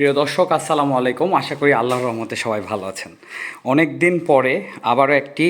প্রিয় দর্শক, আসসালামু আলাইকুম। আশা করি আল্লাহর রহমতে সবাই ভালো আছেন। অনেক দিন পরে আবারও একটি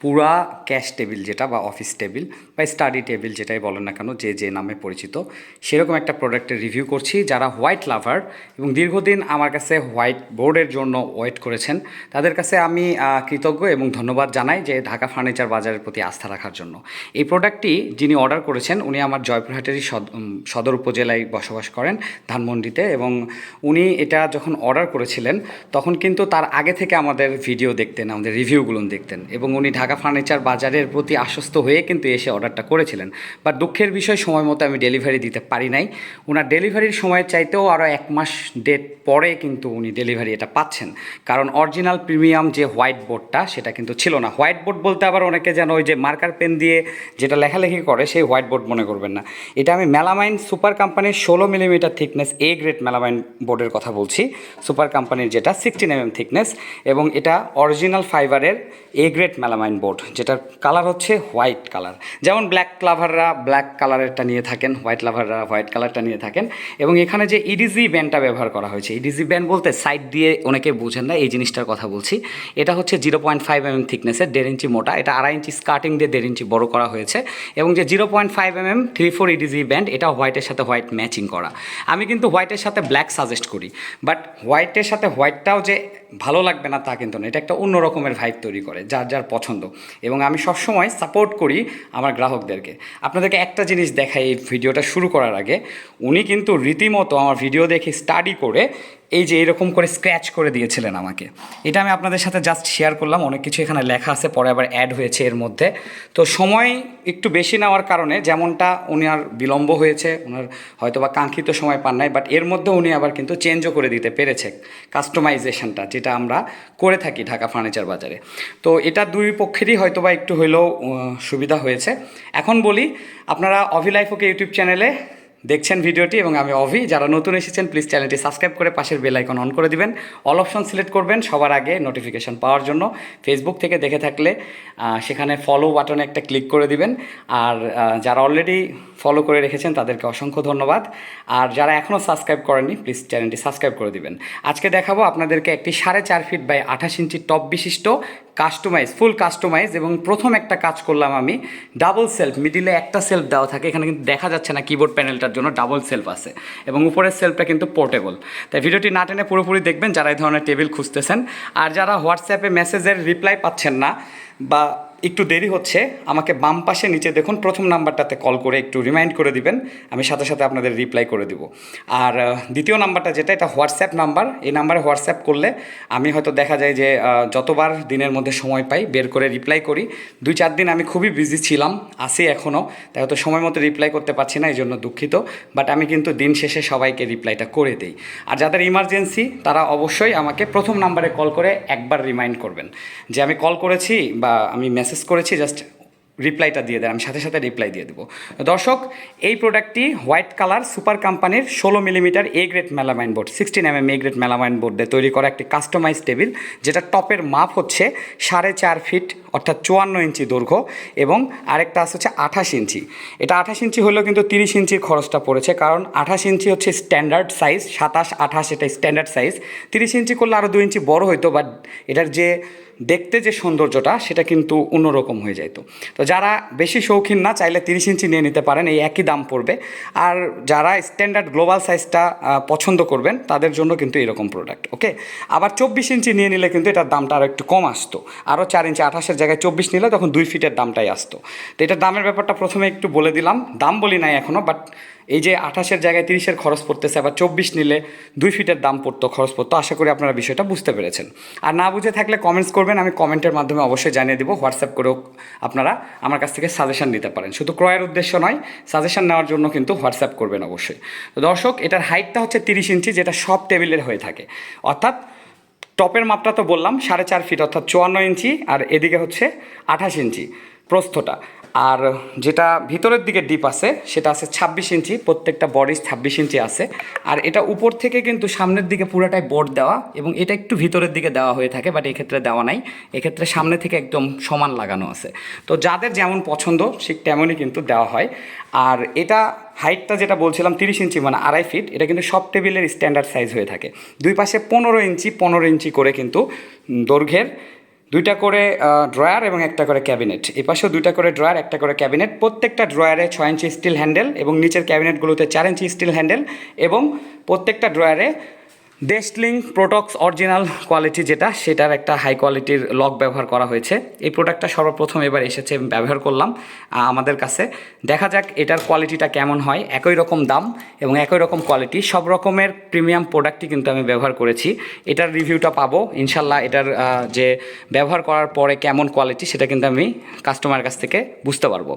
পুরা ক্যাশ টেবিল যেটা বা অফিস টেবিল বা স্টাডি টেবিল যেটাই বলেন না কেন, যে যে নামে পরিচিত, সেরকম একটা প্রোডাক্টের রিভিউ করছি যারা হোয়াইট লাভার এবং দীর্ঘদিন আমার কাছে হোয়াইট বোর্ডের জন্য ওয়েট করেছেন। তাদের কাছে আমি কৃতজ্ঞ এবং ধন্যবাদ জানাই যে, ঢাকা ফার্নিচার বাজারের প্রতি আস্থা রাখার জন্য। এই প্রোডাক্টটি যিনি অর্ডার করেছেন, উনি আমার জয়পুরহাটেরই সদ- সদর উপজেলায় বসবাস করেন, ধানমন্ডিতে এবং উনি এটা যখন অর্ডার করেছিলেন, তখন কিন্তু তার আগে থেকে আমাদের ভিডিও দেখতেন, আমাদের রিভিউগুলো দেখতেন এবং উনি ঢাকা ফার্নিচার বাজারের প্রতি আশ্বস্ত হয়ে কিন্তু এসে অর্ডারটা করেছিলেন। বাট দুঃখের বিষয়, সময় মতো আমি ডেলিভারি দিতে পারি নাই। ওনার ডেলিভারির সময় চাইতেও আরও এক মাস ডেট পরে কিন্তু উনি ডেলিভারি এটা পাচ্ছেন। কারণ অরিজিনাল প্রিমিয়াম যে হোয়াইট বোর্ডটা, সেটা কিন্তু ছিল না। হোয়াইট বোর্ড বলতে আবার অনেকে যেন ওই যে মার্কার পেন দিয়ে যেটা লেখালেখি করে, সেই হোয়াইট বোর্ড মনে করবেন না। এটা আমি মেলামাইন সুপার কোম্পানির ষোলো millimetre thickness, A grade melamine বোর্ডের কথা বলছি। সুপার কোম্পানির যেটা, সিক্সটিন এম এম থিকনেস এবং এটা অরিজিনাল ফাইবারের এ গ্রেড মেলামাইন বোর্ড, যেটার কালার হচ্ছে হোয়াইট কালার। যেমন ব্ল্যাক লাভাররা ব্ল্যাক কালারেরটা নিয়ে থাকেন, হোয়াইট লাভাররা হোয়াইট কালারটা নিয়ে থাকেন। এবং এখানে যে ইডিজি ব্যান্ডটা ব্যবহার করা হয়েছে ইডিজি ব্যান্ড বলতে সাইড দিয়ে অনেকে বুঝেন না, এই জিনিসটার কথা বলছি। এটা হচ্ছে zero point five M M থিকনেসের দেড় ইঞ্চি মোটা, এটা আড়াই ইঞ্চি স্কার্টিং দিয়ে দেড় ইঞ্চি বড় করা হয়েছে। এবং যে zero point five M M three four edge band এটা হোয়াইটের সাথে হোয়াইট ম্যাচিং করা। আমি কিন্তু হোয়াইটের সাথে ব্ল্যাক সাজেস্ট করি বাট হোয়াইটের সাথে হোয়াইটটাও যে ভালো লাগবে না তা কিন্তু না, এটা একটা অন্য রকমের ভাইব তৈরি করে, যার যার পছন্দ। এবং আমি সবসময় সাপোর্ট করি আমার গ্রাহকদেরকে। আপনাদেরকে একটা জিনিস দেখাই এই ভিডিওটা শুরু করার আগে। উনি কিন্তু রীতিমতো আমার ভিডিও দেখে স্টাডি করে এই যে এরকম করে স্ক্র্যাচ করে দিয়েছিলেন আমাকে। এটা আমি আপনাদের সাথে জাস্ট শেয়ার করলাম অনেক কিছু এখানে লেখা আছে পরে আবার অ্যাড হয়েছে এর মধ্যে। তো সময় একটু বেশি নেওয়ার কারণে যেমনটা উনি আর বিলম্ব হয়েছে ওনার হয়তো বা কাঙ্ক্ষিত সময় পান নাই বাট এর মধ্যে উনি আবার কিন্তু চেঞ্জও করে দিতে পেরেছে কাস্টমাইজেশনটা যেটা আমরা করে থাকি ঢাকা ফার্নিচার বাজারে। তো এটা দুই পক্ষেরই হয়তো বা একটু আহ, সুবিধা হয়েছে। এখন বলি আপনারা অভিলাইফ ওকে ইউটিউব চ্যানেলে দেখছেন ভিডিওটি এবং আমি অভি। যারা নতুন এসেছেন প্লিজ চ্যানেলটি সাবস্ক্রাইব করে পাশের বেল আইকন অন করে দিবেন। অল অপশন সিলেক্ট করবেন সবার আগে নোটিফিকেশন পাওয়ার জন্য। ফেসবুক থেকে দেখে থাকলে সেখানে ফলো বাটনে একটা ক্লিক করে দিবেন। আর যারা অলরেডি ফলো করে রেখেছেন, তাদেরকে অসংখ্য ধন্যবাদ। আর যারা এখনও সাবস্ক্রাইব করেননি প্লিজ চ্যানেলটি সাবস্ক্রাইব করে দিবেন। আজকে দেখাবো আপনাদেরকে একটি সাড়ে চার ফিট বাই আঠাশ ইঞ্চি টপ বিশিষ্ট কাস্টমাইজ ফুল কাস্টমাইজ এবং প্রথম একটা কাজ করলাম আমি ডাবল সেলফ মিডিলে একটা সেলফ দেওয়া থাকে। এখানে কিন্তু দেখা যাচ্ছে না কিবোর্ড প্যানেলটার জন্য ডাবল সেলফ আছে এবং উপরের সেলফটা কিন্তু পোর্টেবল তাই ভিডিওটি না টেনে পুরোপুরি দেখবেন যারা এই ধরনের টেবিল খুঁজতেছেন। আর যারা হোয়াটসঅ্যাপে মেসেজের রিপ্লাই পাচ্ছেন না বা একটু দেরি হচ্ছে, আমাকে বাম পাশে নিচে দেখুন, প্রথম নাম্বারটাতে কল করে একটু রিমাইন্ড করে দিবেন, আমি সাথে সাথে আপনাদের রিপ্লাই করে দিব। আর দ্বিতীয় নাম্বারটা যেটা, এটা হোয়াটসঅ্যাপ নাম্বার, এই নাম্বারে হোয়াটসঅ্যাপ করলে আমি হয়তো দেখা যায় যে যতবার দিনের মধ্যে সময় পাই, বের করে রিপ্লাই করি। দুই চার দিন আমি খুবই বিজি ছিলাম, আছি এখনও তাই হয়তো সময় মতো রিপ্লাই করতে পারছি না এই জন্য দুঃখিত বাট আমি কিন্তু দিন শেষে সবাইকে রিপ্লাইটা করে দিই। আর যাদের ইমার্জেন্সি তারা অবশ্যই আমাকে প্রথম নাম্বারে কল করে একবার রিমাইন্ড করবেন। যে আমি কল করেছি বা আমি মেসেজ করেছি জাস্ট রিপ্লাইটা দিয়ে দেন, আমি সাথে সাথে রিপ্লাই দিয়ে দেবো। দর্শক, এই প্রোডাক্টটি হোয়াইট কালার সুপার কোম্পানির ষোলো millimetre A grade melamine board sixteen M M A grade melamine board দিয়ে তৈরি করা একটি কাস্টমাইজ টেবিল যেটা টপের মাপ হচ্ছে সাড়ে চার ফিট অর্থাৎ চুয়ান্ন ইঞ্চি দৈর্ঘ্য এবং আরেকটা আছে হচ্ছে আঠাশ ইঞ্চি। এটা আঠাশ ইঞ্চি হলেও কিন্তু তিরিশ ইঞ্চির খরচটা পড়েছে, কারণ আঠাশ ইঞ্চি হচ্ছে স্ট্যান্ডার্ড সাইজ সাতাশ, আঠাশ এটা স্ট্যান্ডার্ড সাইজ তিরিশ ইঞ্চি করলে আরও দু ইঞ্চি বড় হইতো বাট এটার যে দেখতে যে সৌন্দর্যটা, সেটা কিন্তু অন্যরকম হয়ে যেত তো। যারা বেশি শৌখিন না, চাইলে তিরিশ ইঞ্চি নিয়ে নিতে পারেন, এই একই দাম পড়বে। আর যারা স্ট্যান্ডার্ড গ্লোবাল সাইজটা পছন্দ করবেন, তাদের জন্য কিন্তু এরকম প্রোডাক্ট ওকে আবার চব্বিশ ইঞ্চি নিয়ে নিলে কিন্তু এটার দামটা আরও একটু কম আসতো। আরও চার ইঞ্চি আঠাশের জায়গায় চব্বিশ নিলে তখন দুই ফিটের দামটাই আসতো। তো এটার দামের ব্যাপারটা প্রথমে একটু বলে দিলাম। দাম বলি নাই এখনও বাট এই যে আঠাশের জায়গায় তিরিশের খরচ পড়তেছে, আবার চব্বিশ নিলে দুই ফিটের দাম পড়তো, খরচ পড়তো। আশা করি আপনারা বিষয়টা বুঝতে পেরেছেন। আর না বুঝে থাকলে কমেন্টস করবেন, আমি কমেন্টের মাধ্যমে অবশ্যই জানিয়ে দেবো হোয়াটসঅ্যাপ করেও আপনারা আমার কাছ থেকে সাজেশন নিতে পারেন। শুধু ক্রয়ের উদ্দেশ্য নয় সাজেশন নেওয়ার জন্য কিন্তু হোয়াটসঅ্যাপ করবেন অবশ্যই। দর্শক, এটার হাইটটা হচ্ছে তিরিশ ইঞ্চি, যেটা সব টেবিলের হয়ে থাকে। অর্থাৎ টপের মাপটা তো বললাম, সাড়ে চার ফিট, অর্থাৎ চুয়ান্ন ইঞ্চি, আর এদিকে হচ্ছে আঠাশ ইঞ্চি প্রস্থটা। আর যেটা ভিতরের দিকে ডিপ আছে, সেটা আছে ছাব্বিশ ইঞ্চি, প্রত্যেকটা বডি ছাব্বিশ ইঞ্চি আছে। আর এটা উপর থেকে কিন্তু সামনের দিকে পুরোটাই বোর্ড দেওয়া এবং এটা একটু ভিতরের দিকে দেওয়া হয়ে থাকে বাট এক্ষেত্রে দেওয়া নাই। এক্ষেত্রে সামনে থেকে একদম সমান লাগানো আছে। তো যাদের যেমন পছন্দ, ঠিক তেমনই কিন্তু দেওয়া হয়। আর এটা হাইটটা যেটা বলছিলাম, তিরিশ ইঞ্চি মানে আড়াই ফিট এটা কিন্তু সব টেবিলের স্ট্যান্ডার্ড সাইজ হয়ে থাকে। দুই পাশে পনেরো ইঞ্চি পনেরো ইঞ্চি করে কিন্তু দৈর্ঘ্যের দুইটা করে ড্রয়ার এবং একটা করে ক্যাবিনেট। এই পাশেও দুইটা করে ড্রয়ার, একটা করে ক্যাবিনেট। প্রত্যেকটা ড্রয়ারে ছয় ইঞ্চি স্টিল হ্যান্ডেল এবং নিচের ক্যাবিনেটগুলোতে চার ইঞ্চি স্টিল হ্যান্ডেল এবং প্রত্যেকটা ড্রয়ারে ডেস্টলিং প্রোডক্টস অরিজিনাল কোয়ালিটি যেটা, সেটার একটা হাই কোয়ালিটির লক ব্যবহার করা হয়েছে। এই প্রোডাক্টটা সর্বপ্রথম এবার এসেছে ব্যবহার করলাম আমাদের কাছে। দেখা যাক এটার কোয়ালিটিটা কেমন হয়, একই রকম দাম এবং একই রকম কোয়ালিটি সব রকমের প্রিমিয়াম প্রোডাক্টই কিন্তু আমি ব্যবহার করেছি। এটার রিভিউটা পাবো, ইনশাল্লাহ এটার যে ব্যবহার করার পরে কেমন কোয়ালিটি সেটা কিন্তু আমি কাস্টমার কাছ থেকে বুঝতে পারব।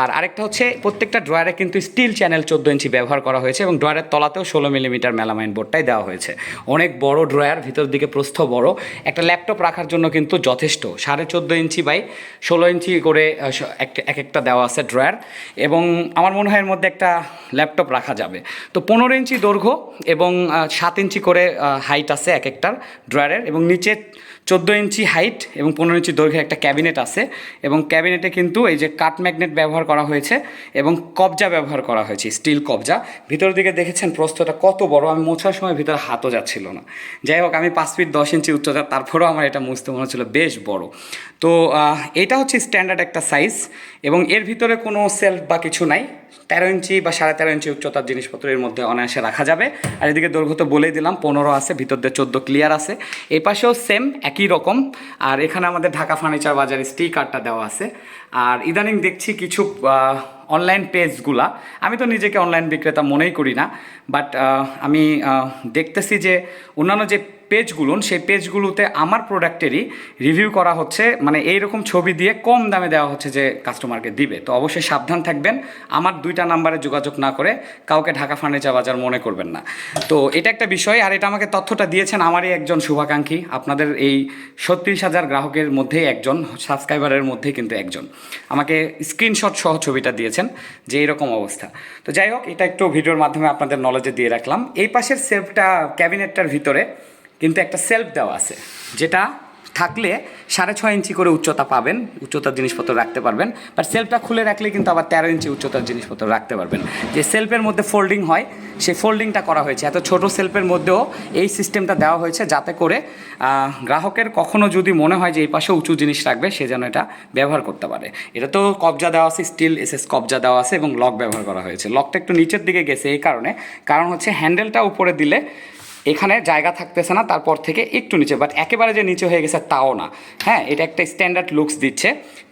আর আরেকটা হচ্ছে, প্রত্যেকটা ড্রয়ারে কিন্তু স্টিল চ্যানেল চোদ্দ ইঞ্চি ব্যবহার করা হয়েছে এবং ড্রয়ারের তলাতেও ষোলো মিলিমিটার মেলামাইন বোর্ডটাই দেওয়া হয়েছে। অনেক বড় ড্রয়ার, ভিতর দিকে প্রস্থ বড়। একটা ল্যাপটপ রাখার জন্য কিন্তু যথেষ্ট। সাড়ে চোদ্দ ইঞ্চি বাই ষোলো ইঞ্চি করে এক একটা দেওয়া আছে ড্রয়ার। এবং আমার মনে হয় এর মধ্যে একটা ল্যাপটপ রাখা যাবে। তো পনেরো ইঞ্চি দৈর্ঘ্য এবং সাত ইঞ্চি করে হাইট আছে এক একটার ড্রয়ারের। এবং নিচে চোদ্দ ইঞ্চি হাইট এবং পনেরো ইঞ্চি দৈর্ঘ্যের একটা ক্যাবিনেট আছে এবং ক্যাবিনেটে কিন্তু এই যে কাট ম্যাগনেট ব্যবহার করা হয়েছে এবং কবজা ব্যবহার করা হয়েছে স্টিল কবজা। ভিতরের দিকে দেখেছেন প্রস্তটা কত বড়, আমি মোছার সময় ভিতরে হাতও যাচ্ছিল না। যাই হোক, আমি পাঁচ ফিট দশ ইঞ্চি উচ্চতা, তারপরেও আমার এটা মুছতে মনে হচ্ছিল বেশ বড়। তো এটা হচ্ছে স্ট্যান্ডার্ড একটা সাইজ এবং এর ভিতরে কোনো সেলফ বা কিছু নাই। তেরো ইঞ্চি বা সাড়ে তেরো ইঞ্চি উচ্চতার জিনিসপত্র এর মধ্যে অনায়াসে রাখা যাবে। আর এদিকে দৈর্ঘ্য তো বলেই দিলাম, পনেরো আছে, ভিতর দিয়ে চোদ্দ ক্লিয়ার আছে। এই পাশেও সেম একই রকম। আর এখানে আমাদের ঢাকা ফার্নিচার বাজারে স্টিকারটা দেওয়া আছে। আর ইদানিং দেখছি কিছু অনলাইন পেজগুলা আমি তো নিজেকে অনলাইন বিক্রেতা মনেই করি না। বাট আমি দেখতেছি যে অন্যান্য যে পেজগুলো, সেই পেজগুলোতে আমার প্রোডাক্টেরই রিভিউ করা হচ্ছে মানে এইরকম ছবি দিয়ে কম দামে দেওয়া হচ্ছে যে কাস্টমারকে দিবে। তো অবশ্যই সাবধান থাকবেন, আমার দুইটা নাম্বারে যোগাযোগ না করে কাউকে ঢাকা ফার্নিচার বাজার মনে করবেন না। তো এটা একটা বিষয়, আর এটা আমাকে তথ্যটা দিয়েছেন আমারই একজন শুভাকাঙ্ক্ষী, আপনাদের এই ছত্রিশ হাজার গ্রাহকের মধ্যেই একজন সাবস্ক্রাইবারের মধ্যেই কিন্তু একজন। আমাকে স্ক্রিনশট সহ ছবিটা দিয়েছেন যে এরকম অবস্থা। তো যাই হোক, এটা একটু ভিডিওর মাধ্যমে আপনাদের নলেজে দিয়ে রাখলাম। এই পাশের সেলফটা ক্যাবিনেটটার ভিতরে কিন্তু একটা সেলফ দেওয়া আছে, যেটা থাকলে সাড়ে ছয় ইঞ্চি করে উচ্চতা পাবেন উচ্চতার জিনিসপত্র রাখতে পারবেন বাট সেলফটা খুলে রাখলে কিন্তু আবার তেরো ইঞ্চি উচ্চতার জিনিসপত্র রাখতে পারবেন। যে সেলফের মধ্যে ফোল্ডিং হয়, সেই ফোল্ডিংটা করা হয়েছে। এত ছোট সেলফের মধ্যেও এই সিস্টেমটা দেওয়া হয়েছে, যাতে করে গ্রাহকের কখনো যদি মনে হয় যে এই পাশে উঁচু জিনিস রাখবে, সে যেন এটা ব্যবহার করতে পারে। এটা তো কবজা দেওয়া আছে স্টিল এসএস কবজা দেওয়া আছে এবং লক ব্যবহার করা হয়েছে। লকটা একটু নিচের দিকে গেছে এই কারণে। কারণ হচ্ছে হ্যান্ডেলটা উপরে দিলে এখানে জায়গা থাকতেছে না, তারপর থেকে একটু নিচে বাট একেবারে যে নিচে হয়ে গেছে তাও না। হ্যাঁ এটা একটা স্ট্যান্ডার্ড লুকস দিচ্ছে।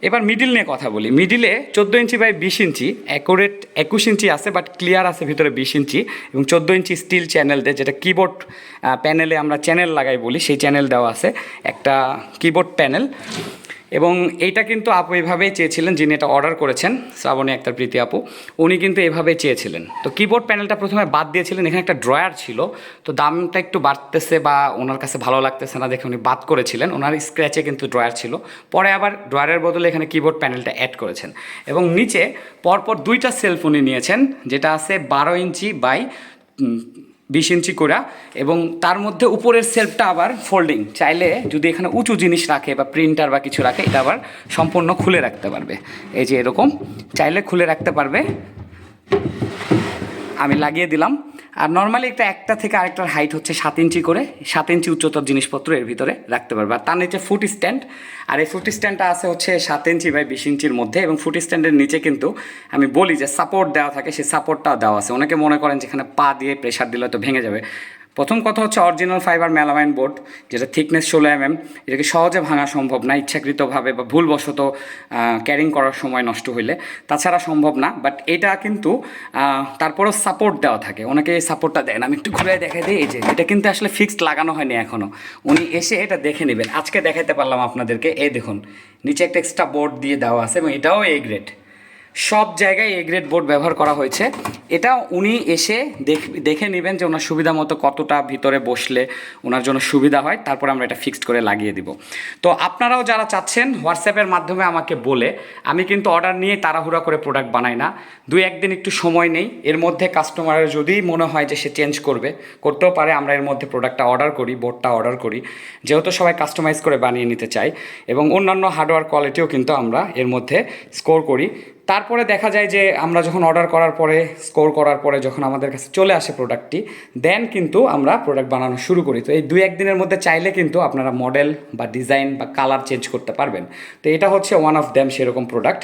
এবার মিডিল নিয়ে কথা বলি। মিডিলে চোদ্দ ইঞ্চি বাই বিশ ইঞ্চি অ্যাকুরেট একুশ ইঞ্চি আছে বাট ক্লিয়ার আছে ভিতরে বিশ ইঞ্চি, এবং চোদ্দ ইঞ্চি স্টিল চ্যানেল দিয়ে যেটা কিবোর্ড প্যানেলে আমরা চ্যানেল লাগাই বলি, সেই চ্যানেল দেওয়া আছে। একটা কিবোর্ড প্যানেল এবং এইটা কিন্তু আপু এভাবেই চেয়েছিলেন যিনি এটা অর্ডার করেছেন, শ্রাবণী একটা প্রীতি আপু, উনি কিন্তু এভাবেই চেয়েছিলেন। তো কিবোর্ড প্যানেলটা প্রথমে বাদ দিয়েছিলেন, এখানে একটা ড্রয়ার ছিল, তো দামটা একটু বাড়তেছে বা ওনার কাছে ভালো লাগতেছে না দেখে উনি বাদ করেছিলেন, ওনার স্ক্র্যাচে কিন্তু ড্রয়ার ছিল। পরে আবার ড্রয়ারের বদলে এখানে কিবোর্ড প্যানেলটা অ্যাড করেছেন। এবং নিচে পরপর দুইটা সেলফ উনি নিয়েছেন, যেটা আছে বারো ইঞ্চি বাই বিশ ইঞ্চি করে এবং তার মধ্যে উপরের সেলফটা আবার ফোল্ডিং চাইলে যদি এখানে উঁচু জিনিস রাখে বা প্রিন্টার বা কিছু রাখে, এটা আবার সম্পূর্ণ খুলে রাখতে পারবে। এই যে এরকম, চাইলে খুলে রাখতে পারবে। আমি লাগিয়ে দিলাম। আর নর্মালি একটা একটা থেকে আরেকটার হাইট হচ্ছে সাত ইঞ্চি করে, সাত ইঞ্চি উচ্চতার জিনিসপত্র এর ভিতরে রাখতে পারবে। আর তার নিচে ফুট স্ট্যান্ড আর এই ফুট স্ট্যান্ডটা আছে হচ্ছে সাত ইঞ্চি বাই বিশ ইঞ্চির মধ্যে এবং ফুট স্ট্যান্ডের নিচে কিন্তু আমি বলি যে সাপোর্ট দেওয়া থাকে, সেই সাপোর্টটাও দেওয়া আছে। অনেকে মনে করেন যেখানে পা দিয়ে প্রেশার দিলে তো ভেঙে যাবে। প্রথম কথা হচ্ছে অরিজিনাল ফাইবার মেলামাইন বোর্ড যেটা থিকনেস ষোলো এম এম এটাকে সহজে ভাঙা সম্ভব না, ইচ্ছাকৃতভাবে বা ভুলবশত ক্যারিং করার সময় নষ্ট হইলে। তাছাড়া সম্ভব না বাট এটা কিন্তু তারপরও সাপোর্ট দেওয়া থাকে। ওনাকে এই সাপোর্টটা দেন আমি একটু ঘুরে দেখাই দিই, এই যে, এটা কিন্তু আসলে ফিক্সড লাগানো হয়নি এখনও উনি এসে এটা দেখে নেবেন। আজকে দেখাইতে পারলাম আপনাদেরকে। এই দেখুন, নিচে একটা এক্সট্রা বোর্ড দিয়ে দেওয়া আছে এবং এটাও এ গ্রেড সব জায়গায় এ গ্রেড বোর্ড ব্যবহার করা হয়েছে। এটা উনি এসে দেখ নেবেন যে ওনার সুবিধা মতো কতটা ভিতরে বসলে ওনার জন্য সুবিধা হয়, তারপর আমরা এটা ফিক্সড করে লাগিয়ে দিব। তো আপনারাও যারা চাচ্ছেন হোয়াটসঅ্যাপের মাধ্যমে আমাকে বলে। আমি কিন্তু অর্ডার নিয়ে তাড়াহুড়া করে প্রোডাক্ট বানাই না। দুই একদিন একটু সময় নেই। এর মধ্যে কাস্টমারের যদি মনে হয় যে সে চেঞ্জ করবে, করতেও পারে। আমরা এর মধ্যে প্রোডাক্টটা অর্ডার করি বোর্ডটা অর্ডার করি। যেহেতু সবাই কাস্টমাইজ করে বানিয়ে নিতে চাই এবং অন্যান্য হার্ডওয়্যার কোয়ালিটিও কিন্তু আমরা এর মধ্যে স্কোর করি। তারপরে দেখা যায় যে আমরা যখন অর্ডার করার পরে স্কোর করার পরে যখন আমাদের কাছে চলে আসে প্রোডাক্টটি দেন কিন্তু আমরা প্রোডাক্ট বানানো শুরু করি। তো এই দুই একদিনের মধ্যে চাইলে কিন্তু আপনারা মডেল বা ডিজাইন বা কালার চেঞ্জ করতে পারবেন। তো এটা হচ্ছে ওয়ান অফ দ্যাম সেরকম প্রোডাক্ট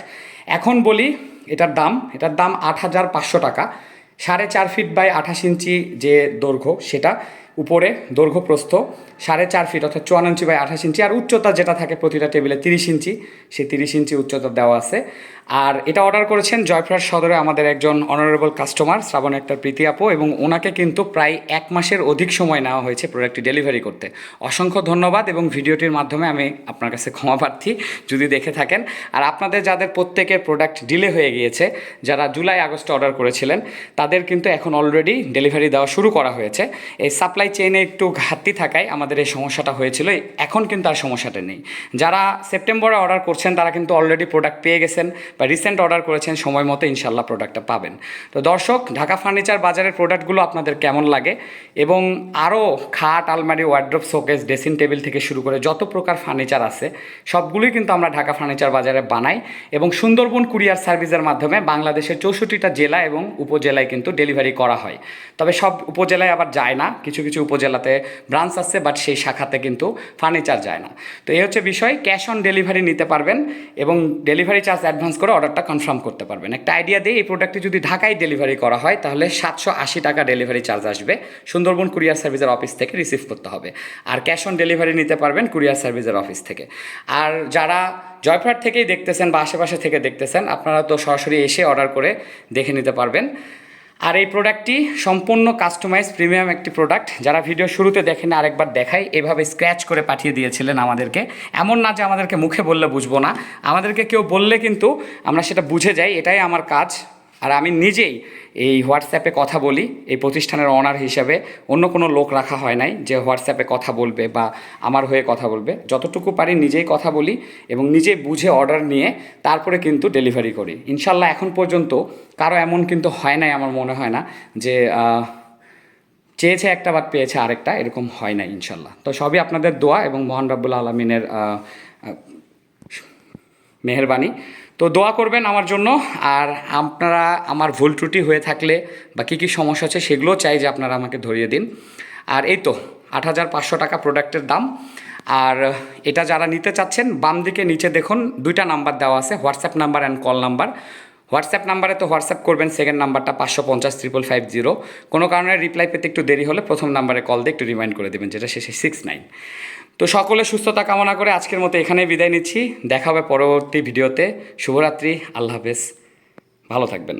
এখন বলি এটার দাম এটার দাম আট হাজার পাঁচশো টাকা। সাড়ে চার ফিট বাই আঠাশ ইঞ্চি যে দৈর্ঘ্য, সেটা উপরে দৈর্ঘ্য প্রস্থ, সাড়ে চার ফিট অর্থাৎ চুয়ান্ন ইঞ্চি বাই আঠাশ ইঞ্চি আর উচ্চতা যেটা থাকে প্রতিটা টেবিলে তিরিশ ইঞ্চি সেই তিরিশ ইঞ্চি উচ্চতা দেওয়া আছে। আর এটা অর্ডার করেছেন জয়প্রাট সদরে আমাদের একজন অনারেবল কাস্টমার শ্রাবণ আক্তার প্রীতি আপু, এবং ওনাকে কিন্তু প্রায় এক মাসের অধিক সময় নেওয়া হয়েছে প্রোডাক্টটি ডেলিভারি করতে। অসংখ্য ধন্যবাদ, এবং ভিডিওটির মাধ্যমে আমি আপনার কাছে ক্ষমা প্রার্থী যদি দেখে থাকেন। আর আপনাদের যাদের প্রত্যেকের প্রোডাক্ট ডিলে হয়ে গিয়েছে, যারা জুলাই আগস্টে অর্ডার করেছিলেন, তাদের কিন্তু এখন অলরেডি ডেলিভারি দেওয়া শুরু করা হয়েছে। এই সাপ্লাই চেইনে একটু ঘাটতি থাকায় আমাদের এই সমস্যাটা হয়েছিল। এখন কিন্তু আর সমস্যাটা নেই। যারা সেপ্টেম্বরে অর্ডার করছেন, তারা কিন্তু অলরেডি প্রোডাক্ট পেয়ে গেছেন বা রিসেন্ট অর্ডার করেছেন, সময় মতো ইনশাল্লাহ প্রোডাক্টটা পাবেন। তো দর্শক, ঢাকা ফার্নিচার বাজারের প্রোডাক্টগুলো আপনাদের কেমন লাগে? এবং আরও খাট, আলমারি ওয়ার্ড্রপ শোকেস ড্রেসিং টেবিল থেকে শুরু করে যত প্রকার ফার্নিচার আছে, সবগুলোই কিন্তু আমরা ঢাকা ফার্নিচার বাজারে বানাই এবং সুন্দরবন কুরিয়ার সার্ভিসের মাধ্যমে বাংলাদেশের চৌষট্টিটা জেলা এবং উপজেলায় কিন্তু ডেলিভারি করা হয়। তবে সব উপজেলায় আবার যায় না, কিছু কিছু উপজেলাতে ব্রাঞ্চ আছে বাট সেই শাখাতে কিন্তু ফার্নিচার যায় না। তো এই হচ্ছে বিষয় ক্যাশ অন ডেলিভারি নিতে পারবেন এবং ডেলিভারি চার্জ অ্যাডভান্স করে অর্ডারটা কনফার্ম করতে পারবেন। একটা আইডিয়া দিয়ে এই প্রোডাক্টটি যদি ঢাকায় ডেলিভারি করা হয়, তাহলে সাতশো আশি টাকা ডেলিভারি চার্জ আসবে। সুন্দরবন কুরিয়ার সার্ভিসের অফিস থেকে রিসিভ করতে হবে। আর ক্যাশ অন ডেলিভারি নিতে পারবেন কুরিয়ার সার্ভিসের অফিস থেকে। আর যারা জয়পুরহাট থেকেই দেখতেছেন বা আশেপাশে থেকে দেখতেছেন, আপনারা তো সরাসরি এসে অর্ডার করে দেখে নিতে পারবেন। আর এই প্রোডাক্টটি সম্পূর্ণ কাস্টমাইজ প্রিমিয়াম একটি প্রোডাক্ট যারা ভিডিও শুরুতে দেখেন, আরেকবার দেখাই। এভাবে স্ক্র্যাচ করে পাঠিয়ে দিয়েছিলেন আমাদেরকে। এমন না যে আমাদেরকে মুখে বললে বুঝব না। আমাদেরকে কেউ বললে কিন্তু আমরা সেটা বুঝে যাই। এটাই আমার কাজ। আর আমি নিজেই এই হোয়াটসঅ্যাপে কথা বলি, এই প্রতিষ্ঠানের অনার হিসাবে। অন্য কোনো লোক রাখা হয় নাই যে হোয়াটসঅ্যাপে কথা বলবে বা আমার হয়ে কথা বলবে। যতটুকু পারি নিজেই কথা বলি এবং নিজে বুঝে অর্ডার নিয়ে তারপরে কিন্তু ডেলিভারি করি। ইনশাল্লাহ এখন পর্যন্ত কারও এমন কিন্তু হয় নাই আমার মনে হয় না যে চেয়েছে একটা বাদ পেয়েছে আরেকটা, এরকম হয় না ইনশাল্লাহ। তো সবই আপনাদের দোয়া এবং মোহান রাব্বুল আলমিনের মেহরবানি। তো দোয়া করবেন আমার জন্য। আর আপনারা আমার ভুল ত্রুটি হয়ে থাকলে বা কী কী সমস্যা আছে সেগুলোও চাই যে আপনারা আমাকে ধরিয়ে দিন। আর এই তো, আট হাজার পাঁচশো টাকা প্রোডাক্টের দাম। আর এটা যারা নিতে চাচ্ছেন, বাম দিকে নিচে দেখুন, দুইটা নাম্বার দেওয়া আছে, WhatsApp number and call number. WhatsApp নাম্বারে তো হোয়াটসঅ্যাপ করবেন সেকেন্ড নাম্বারটা পাঁচশো পঞ্চাশ ট্রিপল ফাইভ জিরো কোনো কারণে রিপ্লাই পেতে একটু দেরি হলে প্রথম নাম্বারে কল দিয়ে একটু রিমাইন্ড করে দেবেন, যেটা শেষে সিক্স নাইন তো সকলে সুস্থতা কামনা করে আজকের মতো এখানে বিদায় নিচ্ছি। দেখা হবে পরবর্তী ভিডিওতে। শুভরাত্রি, আল্লাহ হাফেজ। ভালো থাকবেন।